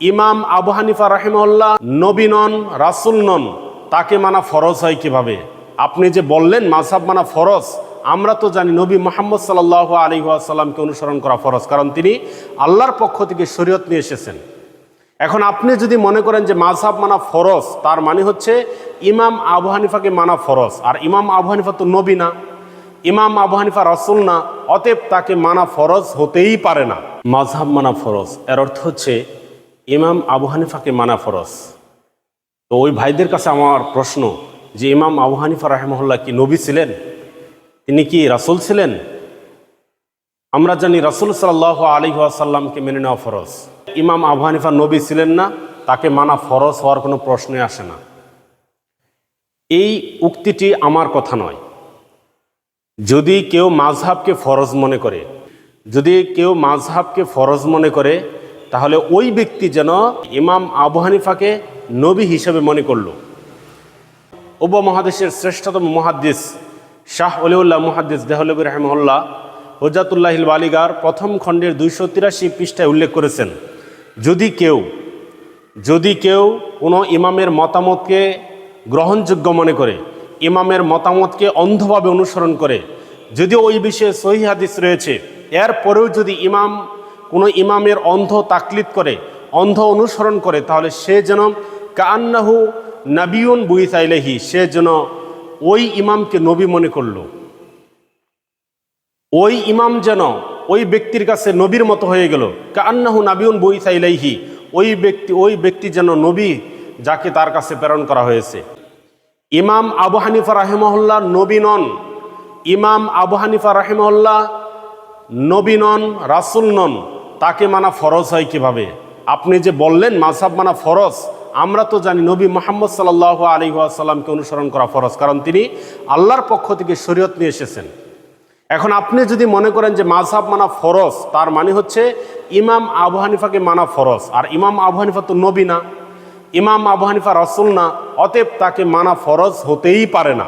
ইমাম আবু হানিফা রাহিমউল্লাহ নবী নন, রাসুল নন, তাকে মানা ফরজ হয় কীভাবে? আপনি যে বললেন মাঝহাব মানা ফরজ, আমরা তো জানি নবী মোহাম্মদ সাল্লাহ আলী আসাল্লামকে অনুসরণ করা ফরজ, কারণ তিনি আল্লাহর পক্ষ থেকে শরীয়ত নিয়ে এসেছেন। এখন আপনি যদি মনে করেন যে মাঝহাব মানা ফরজ, তার মানে হচ্ছে ইমাম আবু হানিফাকে মানা ফরজ, আর ইমাম আবু হানিফা তো নবী না, ইমাম আবু হানিফা রসুল না, অতএব তাকে মানা ফরজ হতেই পারে না। মাঝহাব মানা ফরজ, এর অর্থ হচ্ছে ইমাম আবু হানিফাকে মানা ফরজ। তো ওই ভাইদের কাছে আমার প্রশ্ন যে ইমাম আবু হানিফা রাহেমহল্লা কি নবী ছিলেন? তিনি কি রাসুল ছিলেন? আমরা জানি রাসুল সাল্লাহ আলী আসাল্লামকে মেনে নেওয়া ফরজ। ইমাম আবু হানিফা নবী ছিলেন না, তাকে মানা ফরজ হওয়ার কোনো প্রশ্নই আসে না। এই উক্তিটি আমার কথা নয়। যদি কেউ মাঝহাবকে ফরজ মনে করে, যদি কেউ মাঝহাবকে ফরজ মনে করে তাহলে ওই ব্যক্তি যেন ইমাম আবু হানিফাকে নবী হিসেবে মনে করল। উপমহাদেশের শ্রেষ্ঠতম মহাদ্দিস শাহ অলিউল্লাহ মুহাদ্দিস দেহলবী রহমল্লাহ হজাতুল্লাহিল বালিগার প্রথম খণ্ডের দুইশো তিরাশি পৃষ্ঠায় উল্লেখ করেছেন, যদি কেউ যদি কেউ কোনো ইমামের মতামতকে গ্রহণযোগ্য মনে করে, ইমামের মতামতকে অন্ধভাবে অনুসরণ করে যদিও ওই বিষয়ে সহি হাদিস রয়েছে এরপরেও যদি ইমাম কোনো ইমামের অন্ধ তাকলিদ করে, অন্ধ অনুসরণ করে, তাহলে সে যেন কান্নাহু নাবিউন বুইসাইলেহি সে যেন ওই ইমামকে নবী মনে করল। ওই ইমাম যেন ওই ব্যক্তির কাছে নবীর মতো হয়ে গেল। কান্নাহু নাবিউন বুইসাইলেহি ওই ব্যক্তি ওই ব্যক্তি যেন নবী যাকে তার কাছে প্রেরণ করা হয়েছে। ইমাম আবু হানিফা রাহেমহল্লা নবী নন। ইমাম আবু হানিফা রাহেমহল্লা নবী নন, রাসুল নন। তাকে মানা ফরজ হয় কীভাবে? আপনি যে বললেন মাসাব মানা ফরজ, আমরা তো জানি নবী মোহাম্মদ সাল্লাহ আলী আসাল্লামকে অনুসরণ করা ফরজ, কারণ তিনি আল্লাহর পক্ষ থেকে শরীয়ত নিয়ে এসেছেন। এখন আপনি যদি মনে করেন যে মাঝহাব মানা ফরজ, তার মানে হচ্ছে ইমাম আবু হানিফাকে মানা ফরজ, আর ইমাম আবু হানিফা তো নবী না, ইমাম আবু হানিফা রসুল না, অতএব তাকে মানা ফরজ হতেই পারে না।